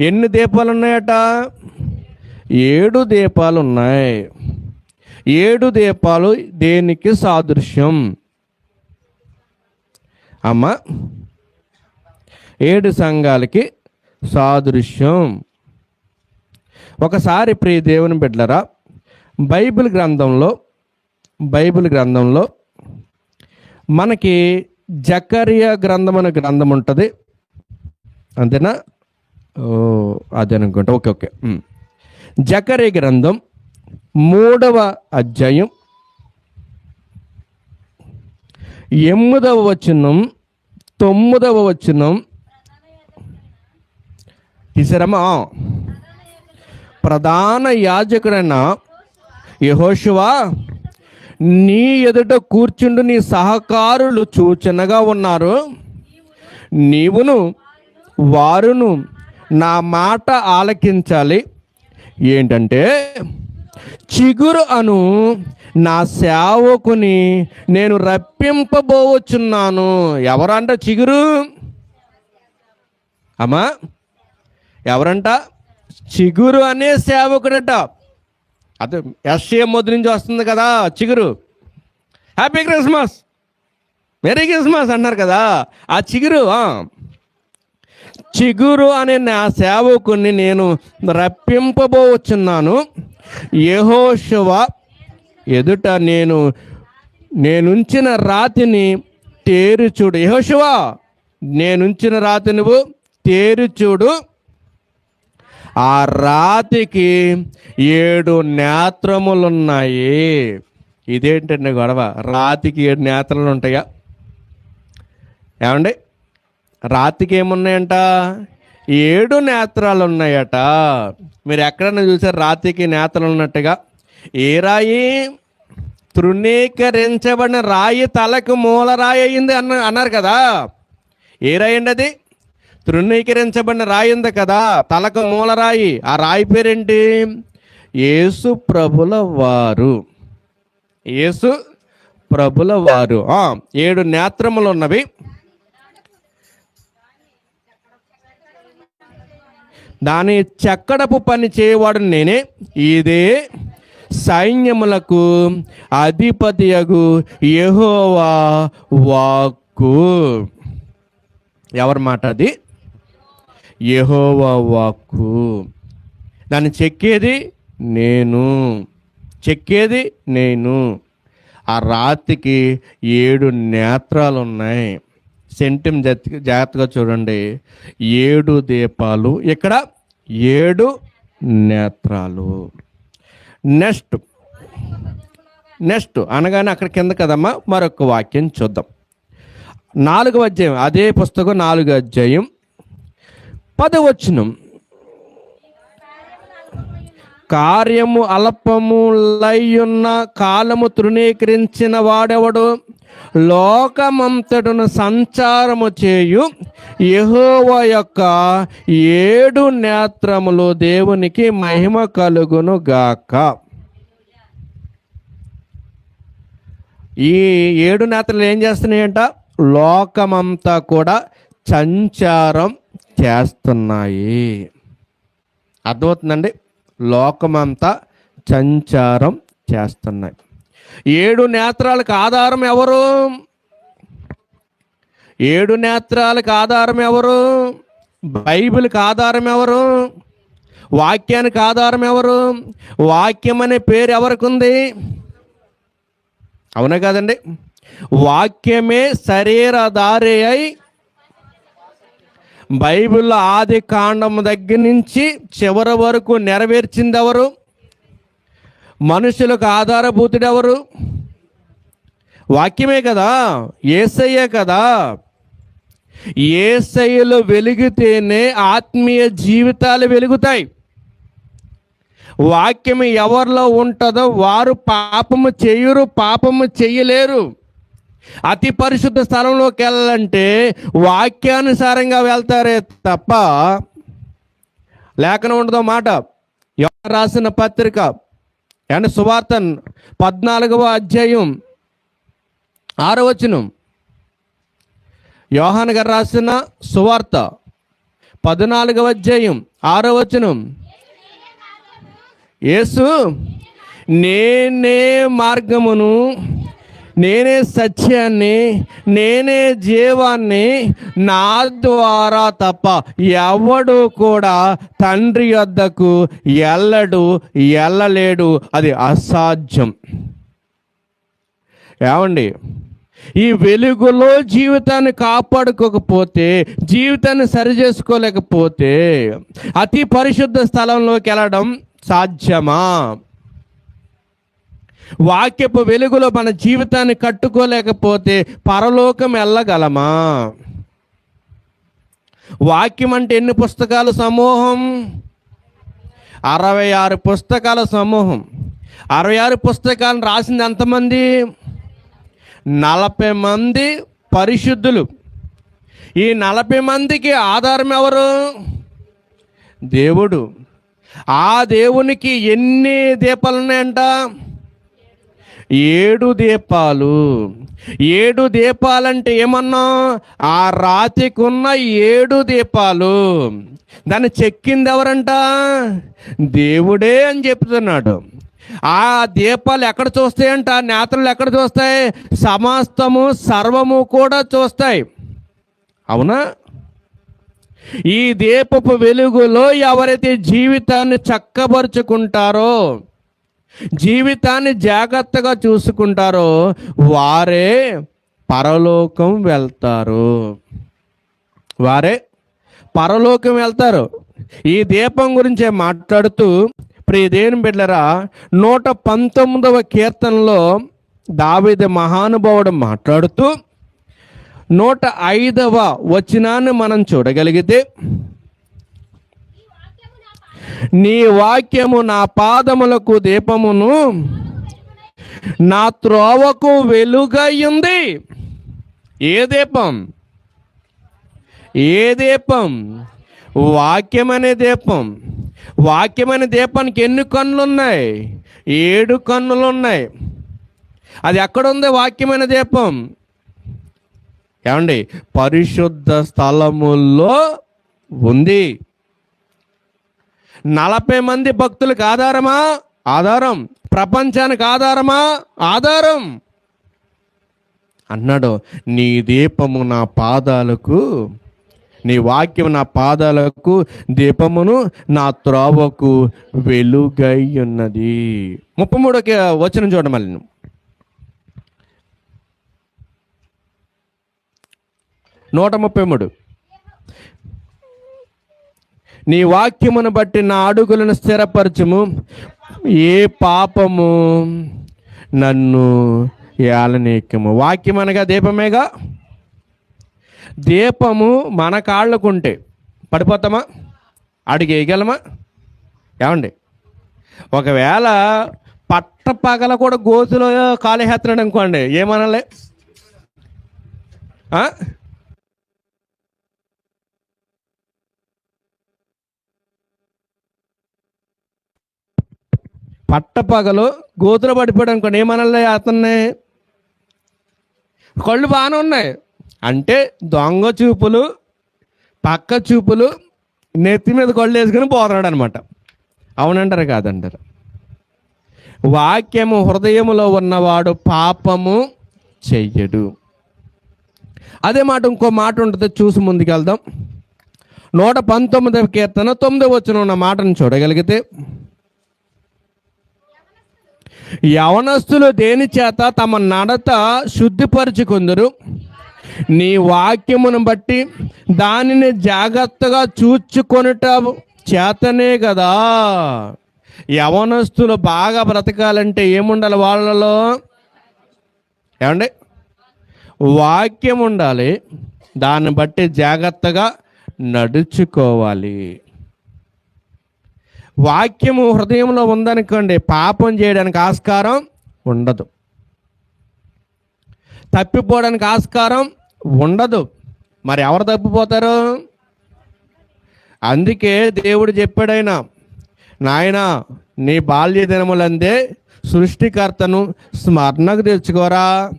ఎన్ని దీపాలు ఉన్నాయట ఏడు దీపాలు ఉన్నాయి ఏడు దీపాలు దేనికి సాదృశ్యం? అమ్మ ఏడు సంఘాలకి సాదృశ్యం. ఒకసారి ప్రియ దేవుని బిడ్డలరా బైబిల్ గ్రంథంలో బైబిల్ గ్రంథంలో మనకి జకరియా గ్రంథం అనే గ్రంథం ఉంటుంది. అంతేనా? ఓ అదే అనుకుంటా. Okay okay. జకరే గ్రంథం మూడవ అధ్యాయం ఎనిమిదవ వచనం తొమ్మిదవ వచనం. తీసారమ్మా. ప్రధాన యాజకుడైన యహోషువా నీ ఎదుట కూర్చుండు నీ సహకారులు సూచనగా ఉన్నారు. నీవును వారును నా మాట ఆలకించాలి. ఏంటంటే చిగురు అను నా సేవకుని నేను రప్పింపబోవచ్చున్నాను ఎవరంట చిగురు? అమ్మా ఎవరంట? చిగురు అనే సేవకుడట. అదే ఎస్ఏ మొదటి నుంచి వస్తుంది కదా చిగురు. హ్యాపీ క్రిస్మస్ మెరీ క్రిస్మస్ అన్నారు కదా ఆ చిగురు చిగురు అనే నా సేవకుని నేను రప్పింపబోచున్నాను. యహోశవ ఎదుట నేను నేనుంచిన రాతిని తేరుచూడు. యెహోషువ నేనుంచిన రాతి నువ్వు తేరుచూడు. ఆ రాతికి ఏడు నేత్రములున్నాయి. ఇదేంటండి గొడవ? రాతికి ఏడు నేత్రలు ఉంటాయా ఏమండి? రాతికి ఏమున్నాయంట ఏడు నేత్రాలు ఉన్నాయట మీరు ఎక్కడన్నా చూసారు రాతికి నేత్రాలు ఉన్నట్టుగా ఏ రాయి? తృణీకరించబడిన రాయి తలకు మూల రాయి అయింది అన్న అన్నారు కదా? ఏ రాయి అండి అది? తృణీకరించబడిన రాయి ఉంది కదా తలకు మూల రాయి. ఆ రాయి పేరేంటి? యేసు ప్రభుల వారు. యేసు ప్రభుల వారు. ఏడు నేత్రములు ఉన్నవి దాని చెక్కడపు పని చేయవాడు నేనే. ఇదే సైన్యములకు అధిపతియగు యహోవా వాక్కు. ఎవరి మాట అది? యహోవా వాక్కు. దాన్ని చెక్కేది నేను. చెక్కేది నేను. ఆ రాతికి ఏడు నేత్రాలు ఉన్నాయి సెంటిం జాగ్రత్తగా చూడండి. ఏడు దీపాలు ఇక్కడ ఏడు నేత్రాలు. నెక్స్ట్ నెక్స్ట్ అనగానే అక్కడ కింద కదమ్మా మరొక వాక్యం చూద్దాం. నాలుగవ అధ్యాయం అదే పుస్తకం నాలుగో అధ్యాయం పదవచనం. కార్యము అల్పము లయ్యున్న కాలము తృణీకరించిన వాడెవడు? లోకమంతటను సంచారము చేయు యహోవ యొక్క ఏడు నేత్రములు దేవునికి మహిమ కలుగును గాక. ఈ ఏడు నేత్రలు ఏం చేస్తున్నాయంట? లోకమంతా కూడా సంచారం చేస్తున్నాయి. అర్థమవుతుందండి? లోకమంతా సంచారం చేస్తున్నాయి. ఏడు నేత్రాలకు ఆధారం ఎవరు? ఏడు నేత్రాలకు ఆధారం ఎవరు? బైబిల్కి ఆధారం ఎవరు? వాక్యానికి ఆధారం ఎవరు? వాక్యం అనే పేరు ఎవరికి ఉంది అవునా కదండి. వాక్యమే శరీరధారి అయి బైబిల్లో ఆది కాండం దగ్గర నుంచి చివరి వరకు నెరవేర్చింది ఎవరు? మనుషులకు ఆధారభూతుడు ఎవరు? వాక్యమే కదా ఏసయ్యే కదా. ఏసయ్యలో వెలిగితేనే ఆత్మీయ జీవితాలు వెలుగుతాయి. వాక్యం ఎవరిలో ఉంటుందో వారు పాపము చేయరు పాపము చేయలేరు. అతి పరిశుద్ధ స్థలంలోకి వెళ్ళాలంటే వాక్యానుసారంగా వెళ్తారే తప్ప లేఖనం ఉండదో మాట. ఎవరు రాసిన పత్రిక అండ్ సువార్తన్ పద్నాలుగవ అధ్యాయం ఆరో వచనం. యోహాన్ గారు రాసిన సువార్త పద్నాలుగవ అధ్యాయం ఆరో వచనం. యేసు నేనే మార్గమును నేనే సత్యాన్ని నేనే జీవాన్ని నా ద్వారా తప్ప ఎవడు కూడా తండ్రి వద్దకు ఎల్లడు ఎల్లలేడు. అది అసాధ్యం. ఏమండి? ఈ వెలుగులో జీవితాన్ని కాపాడుకోకపోతే జీవితాన్ని సరి చేసుకోలేకపోతే అతి పరిశుద్ధ స్థలంలోకి వెళ్ళడం సాధ్యమా? వాక్యపు వెలుగులో మన జీవితాన్ని కట్టుకోలేకపోతే పరలోకం వెళ్ళగలమా వాక్యం అంటే ఎన్ని పుస్తకాల? సమూహం. అరవై ఆరు పుస్తకాల సమూహం. అరవై ఆరు పుస్తకాలను రాసింది ఎంతమంది? నలభై మంది పరిశుద్ధులు. ఈ నలభై మందికి ఆధారం ఎవరు? దేవుడు. ఆ దేవునికి ఎన్ని దీపాలు ఉన్నాయంట? ఏడు దీపాలు. ఏడు దీపాలంటే ఏమన్నా? ఆ రాతికున్న ఏడు దీపాలు. దాన్ని చెక్కింది ఎవరంట? దేవుడే అని చెప్తున్నాడు. ఆ దీపాలు ఎక్కడ చూస్తాయంట? నేతలు ఎక్కడ చూస్తాయి? సమస్తము సర్వము కూడా చూస్తాయి. అవునా? ఈ దీపపు వెలుగులో ఎవరైతే జీవితాన్ని చక్కబరుచుకుంటారో జీవితాన్ని జాగ్రత్తగా చూసుకుంటారో వారే పరలోకం వెళ్తారు. వారే పరలోకం వెళ్తారు. ఈ దీపం గురించే మాట్లాడుతూ ప్రియదేని బిడ్డరా నూట పంతొమ్మిదవ కీర్తనలో దావిద మహానుభావుడు మాట్లాడుతూ నూట ఐదవ వచనాన్ని మనం చూడగలిగితే నీ వాక్యము నా పాదములకు దీపమును నా త్రోవకు వెలుగయ్యుంది. ఏ దీపం? ఏ దీపం? వాక్యం అనే దీపం. వాక్యం అనే దీపానికి ఎన్ని కన్నులు ఉన్నాయి ఏడు కన్నులు ఉన్నాయి అది ఎక్కడుంది వాక్యమైన దీపం? ఏమండి? పరిశుద్ధ స్థలముల్లో ఉంది. నలభై మంది భక్తులకు ఆధారమా? ఆధారం. ప్రపంచానికి ఆధారమా? ఆధారం. అన్నాడు నీ దీపము నా పాదాలకు నీ వాక్యం నా పాదాలకు దీపమును నా త్రోవకు వెలుగై ఉన్నది ముప్పై మూడోకి వచ్చిన చూడండి మళ్ళీ. నువ్వు. నూట ముప్పై మూడు. నీ వాక్యమును బట్టి నా అడుగులను స్థిరపరచుము. ఏ పాపము నన్ను ఏలనీక్యము వాక్యం అనగా దీపమేగా? దీపము మన కాళ్ళకుంటే. పడిపోతామా? అడిగేయగలమా? ఏమండి? ఒకవేళ పట్ట పగల కూడా గోతులో కాలేహెత్తనాడు అనుకోండి ఏమనాలి పట్టపగలు గోతులు పడిపోయాడు అనుకోండి ఏమనాలి అతన్ని? కళ్ళు బాగానే ఉన్నాయి. అంటే దొంగ చూపులు పక్క చూపులు నెత్తి మీద కళ్ళు వేసుకుని పోతున్నాడు అనమాట అవునంటారు కాదంటారు? వాక్యము హృదయములో ఉన్నవాడు పాపము చెయ్యడు. అదే మాట ఇంకో మాట ఉంటుంది చూసి ముందుకెళ్దాం. నూట పంతొమ్మిదవ కీర్తన తొమ్మిదవ వచ్చిన ఉన్న మాటను చూడగలిగితే యవనస్తులు దేని చేత తమ నడత శుద్ధిపరుచుకుందరు? నీ వాక్యమును బట్టి దానిని జాగ్రత్తగా చూచుకొనుట చేతనే కదా యవనస్తులు బాగా బ్రతకాలంటే ఏముండాలి వాళ్ళలో? ఏమండి? వాక్యం ఉండాలి దాన్ని బట్టి జాగ్రత్తగా నడుచుకోవాలి. వాక్యము హృదయంలో ఉందనుకోండి పాపం చేయడానికి ఆస్కారం ఉండదు. తప్పిపోవడానికి ఆస్కారం ఉండదు. మరి ఎవరు తప్పిపోతారు? అందుకే దేవుడు చెప్పాడైనా నాయన నీ బాల్య దినములందే సృష్టికర్తను స్మరణకు తెచ్చుకోరా.